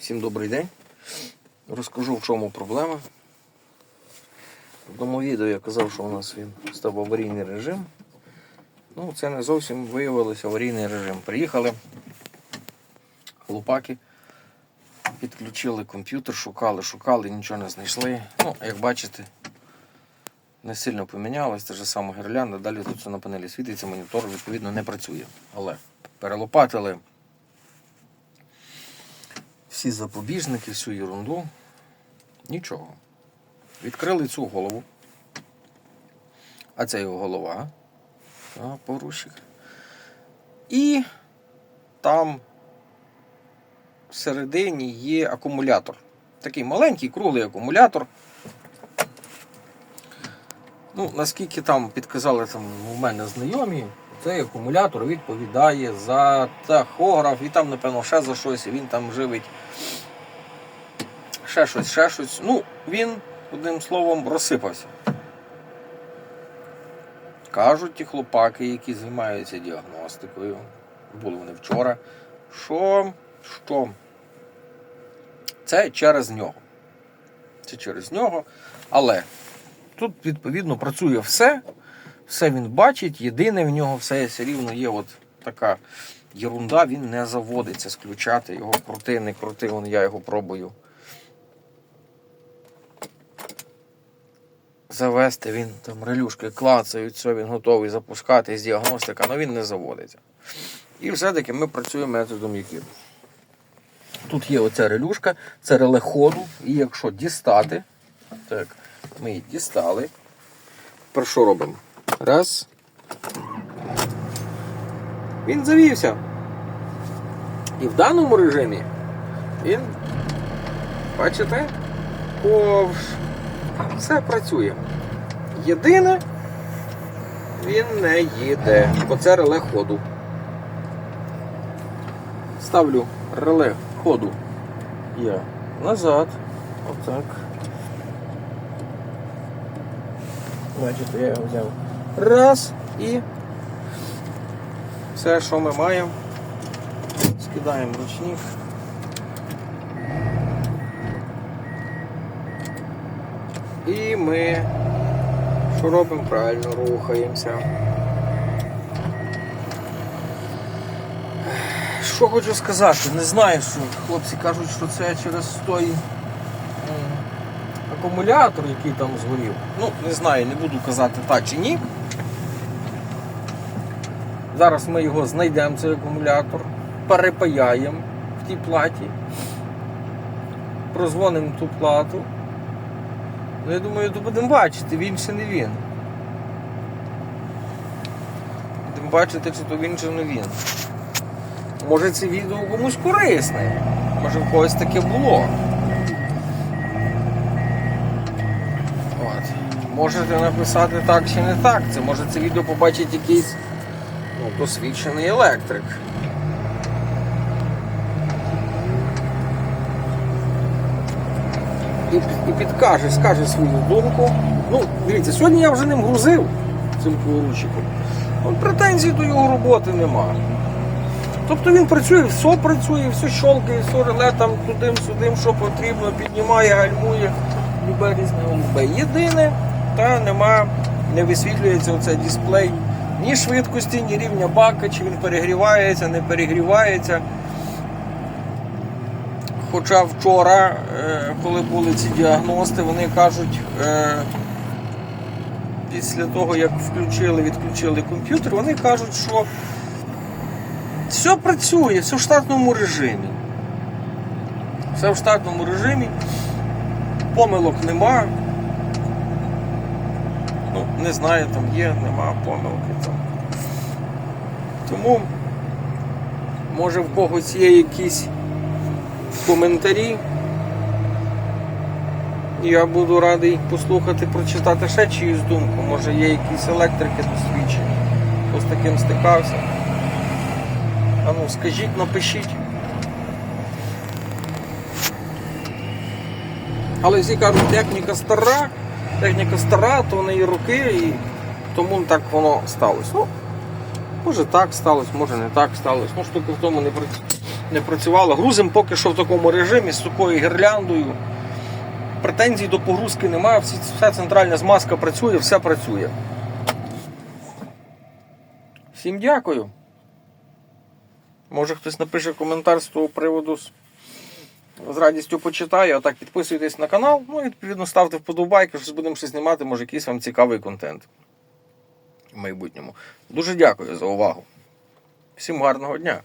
Всім добрий день. Розкажу, в чому проблема. В одному відео я казав, що у нас він став аварійний режим. Ну, це не зовсім виявилося аварійний режим. Приїхали хлопаки, підключили комп'ютер, шукали, шукали, нічого не знайшли. Ну, як бачите, не сильно помінялось, те ж саме гірлянда, далі тут все на панелі світиться, монітор відповідно не працює. Але перелопатили всі запобіжники, всю ерунду. Нічого. Відкрили цю голову. А це його голова. А, поручик. І там всередині є акумулятор. Такий маленький, круглий акумулятор. Ну, наскільки там підказали там у мене знайомі, цей акумулятор відповідає за тахограф і там, напевно, ще за щось, він там живить ще щось, ще щось. Ну, він, одним словом, розсипався. Кажуть ті хлопаки, які займаються діагностикою, були вони вчора, що, що це через нього. Це через нього. Але тут, відповідно, працює все, все він бачить, єдине в нього все рівно є от така єрунда, він не заводиться включати його крути, не крути, вон я його пробую. Завести він там релюшки клацають, все, він готовий запускати з діагностика, але він не заводиться. І все-таки ми працюємо методом Юкіду. Тут є оця релюшка, це реле ходу, і якщо дістати, так, ми її дістали. Тепер що робимо? Раз. Він завівся. І в даному режимі він, бачите, ковш. Все працює. Єдине, він не їде. Бо це реле ходу. Ставлю реле ходу я назад. Отак. Бачите, я його взяв. Раз і все, що ми маємо, скидаємо ручник. І ми що робимо? Правильно рухаємося. Що хочу сказати, не знаю, що хлопці кажуть, що це через той акумулятор, який там згорів. Ну, не знаю, не буду казати так чи ні. Зараз ми його знайдемо, цей акумулятор, перепаяємо в тій платі, прозвонимо ту плату. Ну, я думаю, то будемо бачити, він чи не він. Будемо бачити, чи то він, чи не він. Може це відео комусь корисне. Може в когось таке було. От. Можете написати так чи не так. Це може це відео побачить якийсь ну, досвідчений електрик. І, і підкаже, скаже свою думку. Ну, дивіться, сьогодні я вже ним грузив цим поручиком. Претензій до його роботи немає. Тобто він працює, все працює, все щолкає, все реле там тудим-сюдим, що потрібно, піднімає, гальмує, любе різне голубе. Єдине, та нема, не висвітлюється оцей дисплей ні швидкості, ні рівня бака, чи він перегрівається, не перегрівається. Хоча вчора, е, коли були ці діагности, вони кажуть, е, після того, як включили, відключили комп'ютер, вони кажуть, що все працює, все в штатному режимі. Все в штатному режимі, помилок нема. Ну, не знаю, там є, нема помилки там. Тому, може в когось є якісь коментарі. Я буду радий послухати, прочитати ще чиюсь думку. Може є якісь електрики досвідчені. Хто з таким стикався. А ну, скажіть, напишіть. Але всі кажуть, техніка стара, техніка стара, то в неї роки, і тому так воно сталося. Ну, може так сталося, може не так сталося. Ну, штука в тому не, при- не працювала. Грузим поки що в такому режимі з такою гірляндою. Претензій до погрузки немає, вся центральна змазка працює, все працює. Всім дякую. Може хтось напише коментар з того приводу. з- радістю почитаю, а так підписуйтесь на канал, ну і відповідно ставте вподобайки, що будемо щось знімати, може якийсь вам цікавий контент в майбутньому. Дуже дякую за увагу. Всім гарного дня!